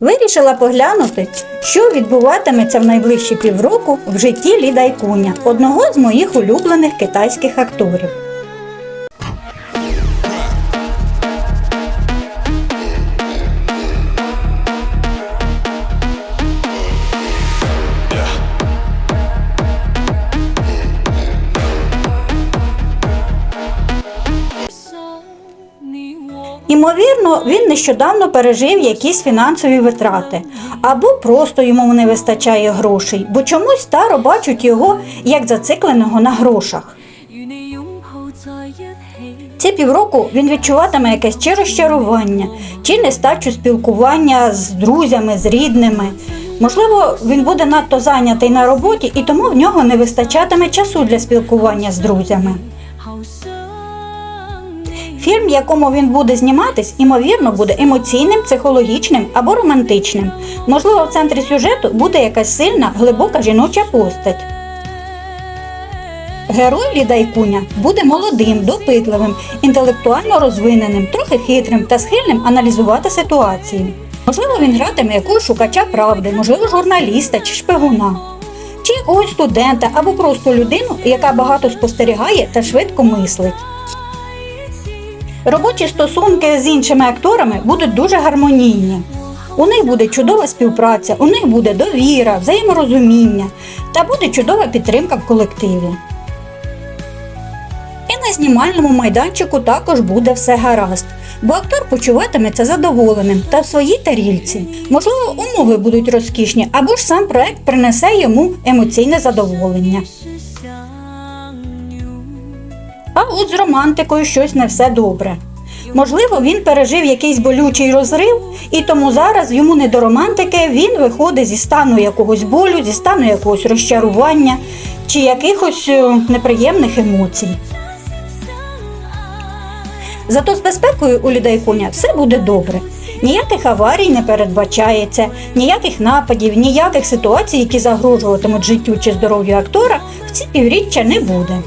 Вирішила поглянути, що відбуватиметься в найближчі півроку в житті Лі Дайкуня, одного з моїх улюблених китайських акторів. Імовірно, він нещодавно пережив якісь фінансові витрати, або просто йому не вистачає грошей, бо чомусь старо бачать його як зацикленого на грошах. Ці півроку він відчуватиме якесь чи розчарування, чи нестачу спілкування з друзями, з рідними. Можливо, він буде надто зайнятий на роботі, і тому в нього не вистачатиме часу для спілкування з друзями. Фільм, в якому він буде зніматись, імовірно, буде емоційним, психологічним або романтичним. Можливо, в центрі сюжету буде якась сильна, глибока жіноча постать. Герой Лідайкуня буде молодим, допитливим, інтелектуально розвиненим, трохи хитрим та схильним аналізувати ситуацію. Можливо, він гратиме якогось шукача правди, можливо, журналіста чи шпигуна, чи якогось студента або просто людину, яка багато спостерігає та швидко мислить. Робочі стосунки з іншими акторами будуть дуже гармонійні. У них буде чудова співпраця, у них буде довіра, взаєморозуміння та буде чудова підтримка в колективі. І на знімальному майданчику також буде все гаразд, бо актор почуватиметься задоволеним та в своїй тарільці. Можливо, умови будуть розкішні, або ж сам проект принесе йому емоційне задоволення от з романтикою щось не все добре. Можливо, він пережив якийсь болючий розрив, і тому зараз йому не до романтики він виходить зі стану якогось болю, зі стану якогось розчарування чи якихось е, неприємних емоцій. Зато з безпекою у людей коня все буде добре. Ніяких аварій не передбачається, ніяких нападів, ніяких ситуацій, які загрожуватимуть життю чи здоров'ю актора, в ці півріччя не буде.